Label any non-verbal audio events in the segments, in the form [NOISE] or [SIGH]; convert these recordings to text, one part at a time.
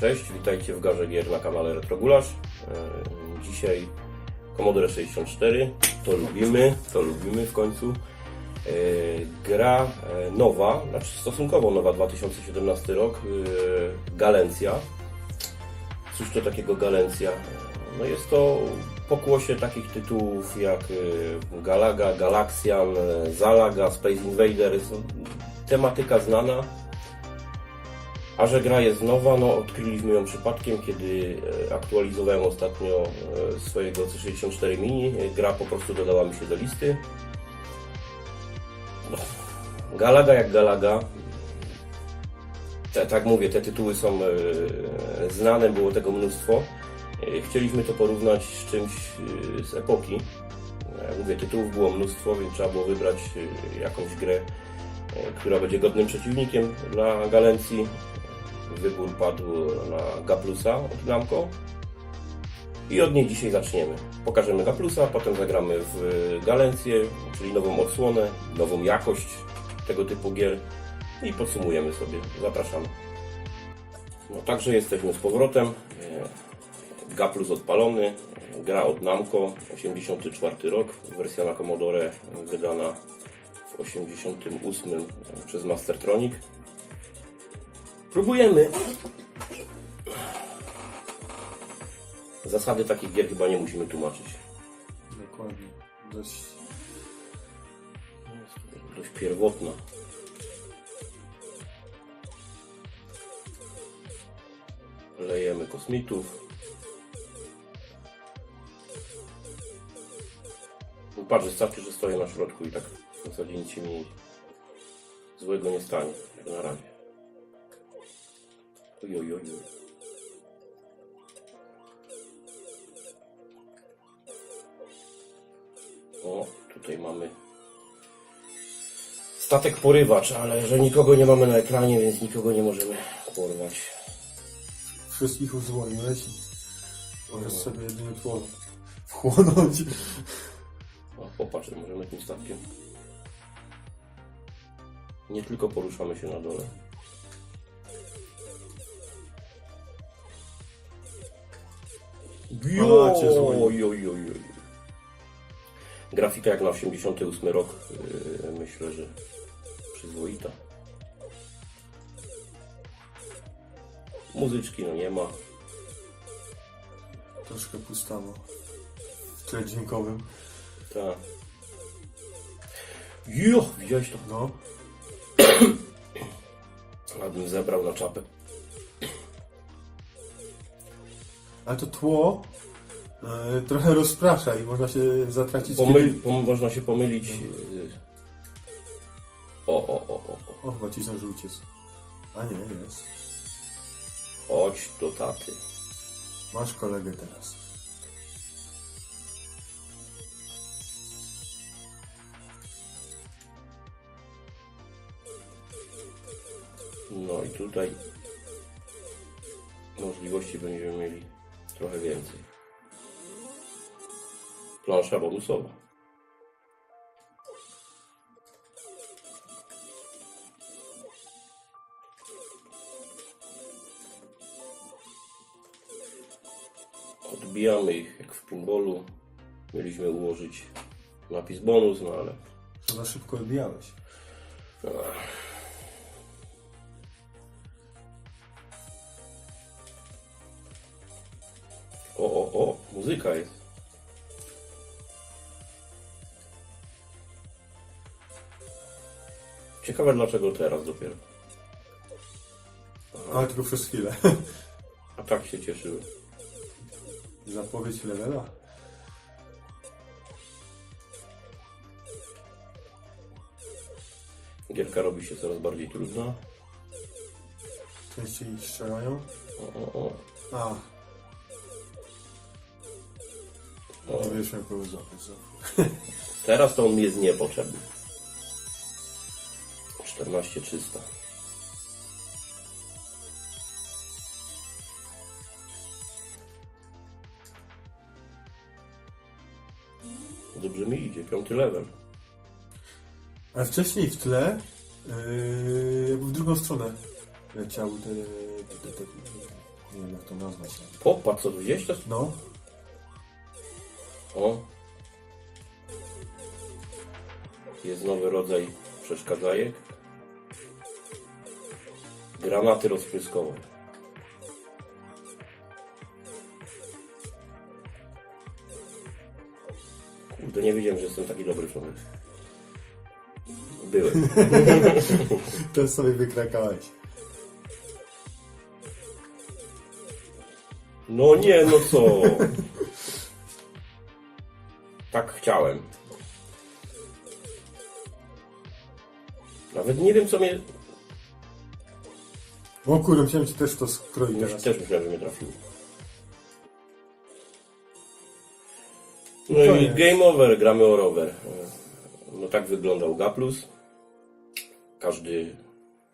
Cześć, witajcie w Garze Gier na kanale Retrogulasz. E, Dzisiaj Commodore 64, to lubimy, to lubimy w końcu. E, Gra e, nowa, znaczy stosunkowo nowa, 2017 rok, Galencja. Cóż to takiego Galencja? No jest to pokłosie takich tytułów jak Galaga, Galaxian, Zalaga, Space Invaders. Tematyka znana, a że gra jest nowa, no odkryliśmy ją przypadkiem, kiedy e, aktualizowałem ostatnio e, swojego C64 Mini. E, Gra po prostu dodała mi się do listy. No, Galaga jak Galaga. Te, tak mówię, te tytuły są znane, było tego mnóstwo. Chcieliśmy to porównać z czymś z epoki. E, Mówię, tytułów było mnóstwo, więc trzeba było wybrać jakąś grę, która będzie godnym przeciwnikiem dla Galencji. Wybór padł na Gaplusa od Namco. I od niej dzisiaj zaczniemy. Pokażemy Gaplusa, potem zagramy w Galencję, czyli nową odsłonę, nową jakość tego typu gier i podsumujemy sobie. Zapraszamy. No także jesteśmy z powrotem. E, Gaplus odpalony, gra od Namco, 84 rok, wersja na Commodore wydana w 88 przez Mastertronic. Próbujemy. Zasady takich gier chyba nie musimy tłumaczyć. Dokładnie. Dość Dość pierwotna. Lejemy kosmitów. Patrz, wystarczy, że stoję na środku i tak w zasadzie nic się mi złego nie stanie. Jak na razie. O, tutaj mamy statek porywacz, ale że nikogo nie mamy na ekranie, więc nikogo nie możemy porwać. wszystkich uwolniłeś i możesz sobie jedynie tło wchłonąć. O, popatrz, możemy tym statkiem. Nie tylko poruszamy się na dole. Oj, oj, oj. Grafika jak na 88 rok, yy, myślę, że przyzwoita. Muzyczki no nie ma. Troszkę pustawo. W tle dźwiękowym. Tak. Jo, widziałeś to? No. Abym zebrał na czapę. Ale to tło e, trochę rozprasza i można się zatracić. Pomyl, kiedy- pom, można się pomylić. yy. O, o, o, o, o. O, chyba ci zdążył uciec. A nie, jest. Chodź do taty. Masz kolegę teraz. No i tutaj możliwości będziemy mieli trochę więcej. Plansza bonusowa. Odbijamy ich jak w pinballu. Mieliśmy ułożyć napis bonus, no ale za szybko odbijałeś. O, Ciekawe dlaczego teraz dopiero. Ale tylko przez chwilę. [LAUGHS] A tak się cieszyły. Zapowiedź levela. Gierka robi się coraz bardziej trudna. Częściej strzelają. O, o, o. A, wiesz jak. [LAUGHS] Teraz to on mi jest niepotrzebny. 14300. Dobrze mi idzie, piąty level. Ale wcześniej w tle, yy, jakby w drugą stronę leciały te, te, te, te Nie wiem jak to nazwać. Popatrz, co tu gdzieś to... No, O. Jest nowy rodzaj przeszkadzajek. Granaty rozpryskowe. Kurde, nie wiedziałem, że jestem taki dobry człowiek. Byłem. [LAUGHS] to sobie wykrakałeś. No nie, no co? [LAUGHS] Tak chciałem. Nawet nie wiem, co mnie... O kurde, musiałem ci też to skroić teraz. Też myślałem, że mnie trafiło. No No i game over, gramy o rower. No tak wyglądał Gaplus. Każdy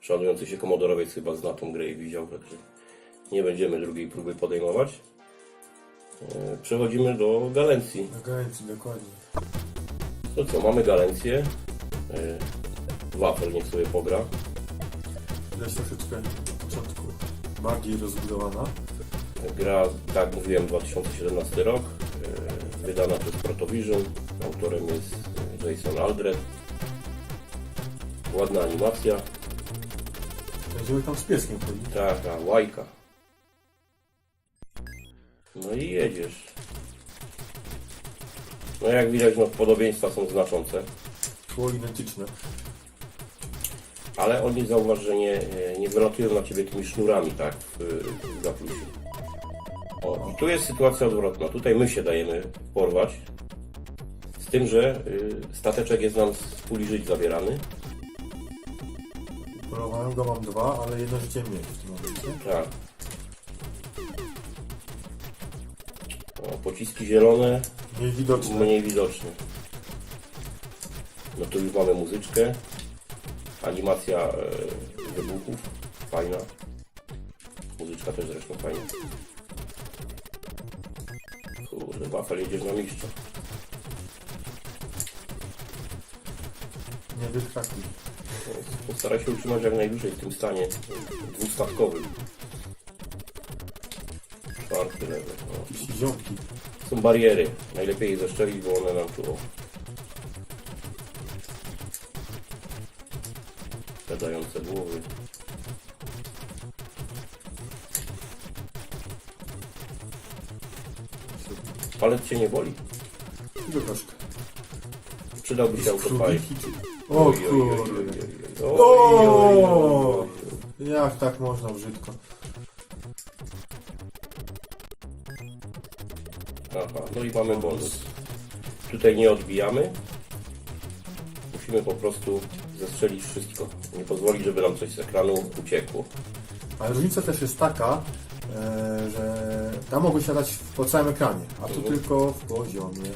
szanujący się komodorowiec chyba zna tą grę i widział, także nie będziemy drugiej próby podejmować. E, Przechodzimy do Galencji. Na granicy, dokładnie. No co, mamy Galencję. E, Wafel niech sobie pogra. Widać troszeczkę na początku bardziej rozbudowana. Gra, tak mówiłem, 2017 rok. e, Wydana przez Protovision. Autorem jest Jason Aldred. Ładna animacja. Będziemy tam z pieskiem chodzić. Taka łajka. No i jedziesz. No jak widać, no podobieństwa są znaczące. Tło identyczne. Ale oni zauważ, że nie, nie wylatują na ciebie tymi sznurami, tak, w. O, i tu jest sytuacja odwrotna. Tutaj my się dajemy porwać. Z tym, że y, stateczek jest nam z puli żyć zabierany. Polowałem go, mam dwa, ale jedno życie mniej w tym momencie. Tak. Pociski zielone, Mniej widoczne. mniej widoczne. No tu już mamy muzyczkę. Animacja e, wybuchów. Fajna. Muzyczka też zresztą fajna. Kurde, Wafel jedziesz na mistrza. Nie wykrakuj. Postaraj się utrzymać jak najdłużej w tym stanie dwustatkowym. Czwarty level. No. Ziomki. Są bariery. Najlepiej je zeszczelić, bo one nam tu o. Gadające głowy. Palec cię nie boli. Troszkę. Przydałby się czy... O Oj, oj, oj, kurde. oj, oj, oj, oj, oj, oj. Jak tak można brzydko? Aha, no i mamy bonus. Tutaj nie odbijamy. Musimy po prostu zestrzelić wszystko. Nie pozwolić, żeby nam coś z ekranu uciekło. Ale różnica też jest taka, e, że tam mogą siadać po całym ekranie, a tu Mhm. tylko w poziomie.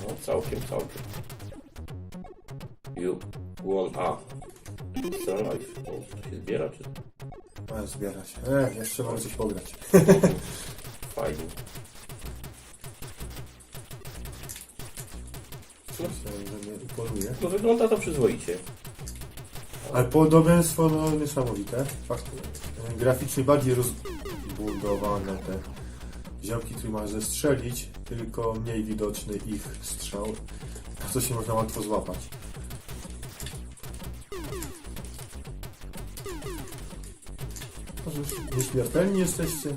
No, całkiem, całkiem. You won A. Life. To się zbiera, czy... Ale zbiera się. E, jeszcze mogę coś pograć. [LAUGHS] Fajnie. Myślałem, że mnie poluje. No wygląda to przyzwoicie. Ale podobieństwo no niesamowite. Fakt, e, graficznie bardziej rozbudowane te ziomki, które masz zestrzelić, tylko mniej widoczny ich strzał. A co się można łatwo złapać. Może już nieśmiertelni jesteście?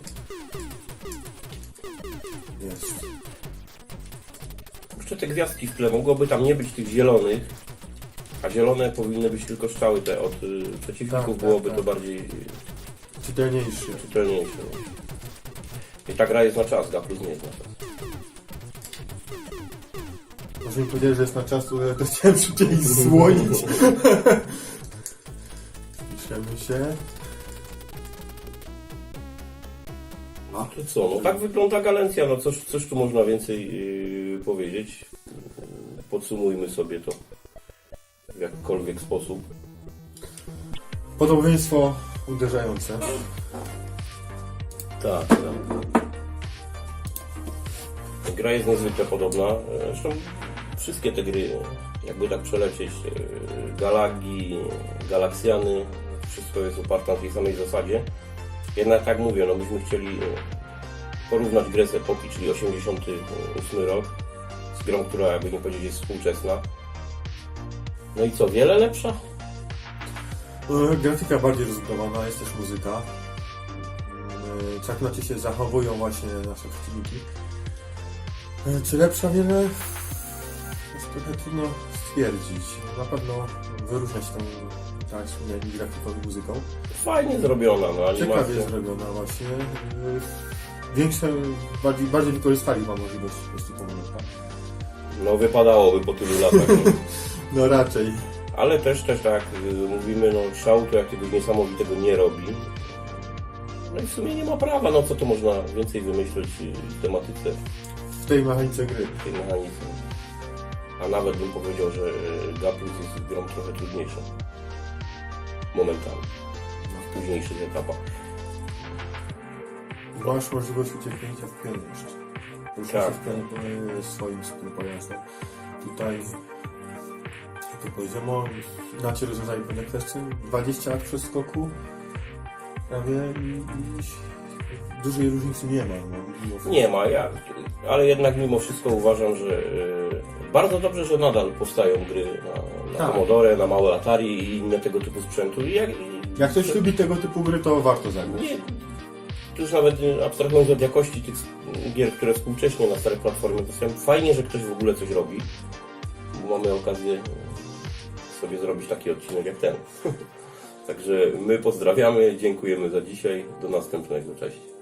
Jest. Jeszcze te gwiazdki w tle, mogłoby tam nie być tych zielonych, a zielone powinny być tylko strzały te od y, przeciwników, Tak, tak, byłoby tak. to bardziej y, Czytelniejszy. czytelniejsze. I ta gra jest na czas, gra plus nie jest na czas. Może mi powiedzieli, że jest na czas, to ja to chciałem szybciej słonić. [LAUGHS] [LAUGHS] Piszemy się. To co, no tak wygląda Galencja, no coś, coś tu można więcej yy, powiedzieć. Podsumujmy sobie to w jakikolwiek sposób. Podobieństwo uderzające. Tak, tak. Gra jest niezwykle podobna. Zresztą wszystkie te gry, jakby tak przelecieć, e, Galagi, Galaksjany, wszystko jest oparte na tej samej zasadzie. Jednak tak mówię, no myśmy chcieli e, porównać grę z epoki, czyli 88 rok, z grą, która jakby nie powiedzieć jest współczesna. No i co, wiele lepsza? E, Grafika bardziej rozbudowana, jest też muzyka. E, Czaknacie się zachowują właśnie nasze przeciwniki. E, Czy lepsza wiele? Jest trochę trudno stwierdzić. Na pewno wyróżnia się tam, tak grafiką i muzyką. Fajnie zrobiona, no Ciekawie animacja. zrobiona właśnie. Większe, bardziej, bardziej wykorzystali mam możliwość po prostu tak? No wypadałoby po tylu latach. nie? [LAUGHS] No raczej. Ale też, też tak y, mówimy, no szał to jakiegoś niesamowitego nie robi. No i w sumie nie ma prawa, no co to można więcej wymyśleć y, w tematyce, W tej mechanice gry. w tej mechanice. A nawet bym powiedział, że y, Gaplus jest grą trochę trudniejszą. Momentami. W późniejszych etapach. Masz możliwość ucieknięcia w pionie jeszcze. Ruszasz Tak. w pionie po- swoim swoim pojazdem. Tutaj, jak to powiedziałem, o, inaczej rozwiązali pewne kwestie. 20 lat przeskoku prawie i, i dużej różnicy nie ma. No. Nie ma, ja, ale jednak mimo wszystko uważam, że y, bardzo dobrze, że nadal powstają gry na, na Tak. Commodore, na małe Atari i inne tego typu sprzętu. I jak, Jak ktoś lubi tego typu gry, to warto zagrać. Nie, już nawet abstrahując od jakości tych gier, które współcześnie na starej platformie powstają, fajnie, że ktoś w ogóle coś robi, mamy okazję sobie zrobić taki odcinek jak ten. [LAUGHS] Także my pozdrawiamy, dziękujemy za dzisiaj, do następnego, cześć.